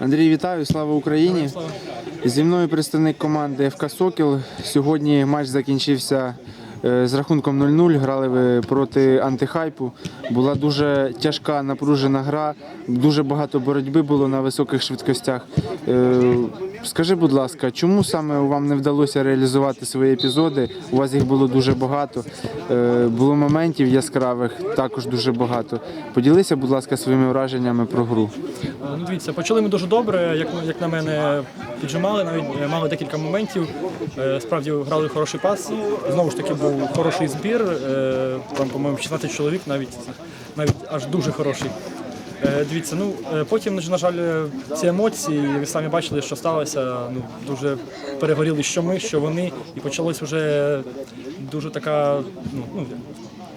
Андрій, вітаю, слава Україні. Зі мною представник команди ФК Сокіл. Сьогодні матч закінчився з рахунком 0-0. Грали ви проти антихайпу. Була дуже тяжка, напружена гра. Дуже багато боротьби було на високих швидкостях. Е, Скажи, будь ласка, чому саме вам не вдалося реалізувати свої епізоди? У вас їх було дуже багато. Е, Було моментів яскравих, також дуже багато. Поділися, будь ласка, своїми враженнями про гру. Ну, дивіться, почали ми дуже добре, як, як на мене, піджимали, навіть е, мали декілька моментів. Е, Справді грали хороший пас. Знову ж таки, був хороший збір. е, Там, по-моєму, 16 чоловік, навіть навіть аж дуже хороший. Е, Дивіться, ну е, потім, на жаль, е, ці емоції, ви самі бачили, що сталося. Ну дуже перегоріли, що ми, що вони, і почалась вже дуже така. Ну, ну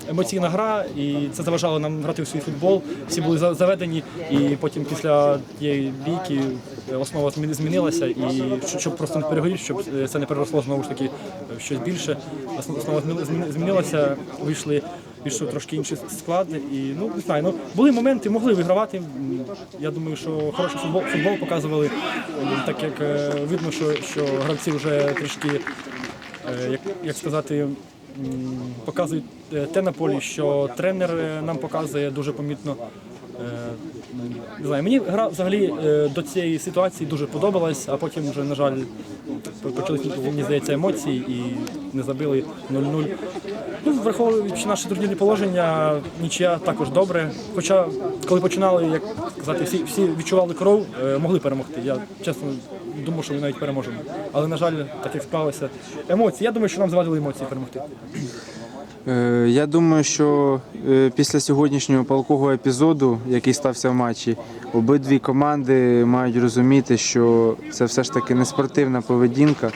емоційна гра, і це заважало нам грати в свій футбол. Всі були заведені, і потім після тієї бійки е, основа змінилася, і щоб- просто не перегоріти, щоб е, це не переросло знову ж таки в щось більше. Основа зміни- зміни- змінилася, вийшли. Вийшов трошки інший склад, і ну не знаю. Ну були моменти, могли вигравати. Я думаю, що хороший футбол, футбол показували, так як е, видно, що, що гравці вже трішки е, як, як сказати, показують е, те на полі, що тренер е, нам показує дуже помітно. Е, Не знаю, мені гра взагалі е, до цієї ситуації дуже подобалась, а потім вже, на жаль, почалися, мені здається, емоції і не забили 0-0. Ну, враховуючи наше турнірні положення, нічия також добре. Хоча, коли починали, як сказати, всі, всі відчували кров, е, могли перемогти. Я чесно думав, що ми навіть переможемо. Але, на жаль, так як склалося. Емоції. Я думаю, що нам завадили емоції перемогти. Е, Я думаю, що е, після сьогоднішнього палкового епізоду, який стався в матчі, обидві команди мають розуміти, що це все ж таки не спортивна поведінка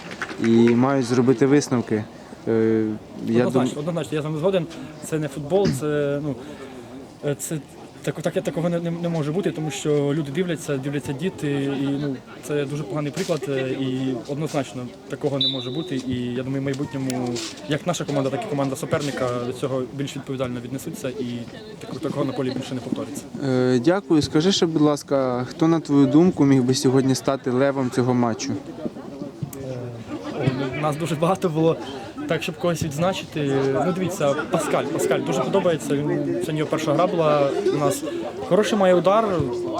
і мають зробити висновки. Е, Я Однозначно, однозначно, я з вами згоден. Це не футбол, це ну це так, таке такого не, не, може бути, тому що люди дивляться, дивляться діти, і ну це дуже поганий приклад. е, І однозначно такого не може бути. І я думаю, в майбутньому, як наша команда, так і команда суперника до цього більш відповідально віднесуться, і такого, такого на полі більше не повториться. Е, дякую. Скажи ще, будь ласка, хто на твою думку міг би сьогодні стати левом цього матчу? О, ну, Нас дуже багато було. Так, щоб когось відзначити. Ну дивіться, Паскаль. Паскаль дуже подобається. Він сьогодні його перша гра була у нас. Хороший має удар.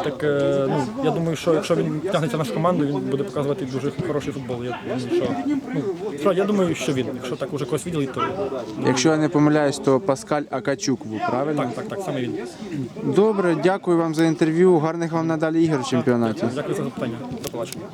Так е, ну я думаю, що якщо він тягнеться в нашу команду, він буде показувати дуже хороший футбол. Я думаю, що ну я думаю, що він. Якщо так уже когось виділить, то Якщо я не помиляюсь, то Паскаль Акачук був, правильно? так, так, так, саме він. Добре, дякую вам за інтерв'ю. Гарних вам надалі ігор в чемпіонаті. Дякую за запитання. До побачення.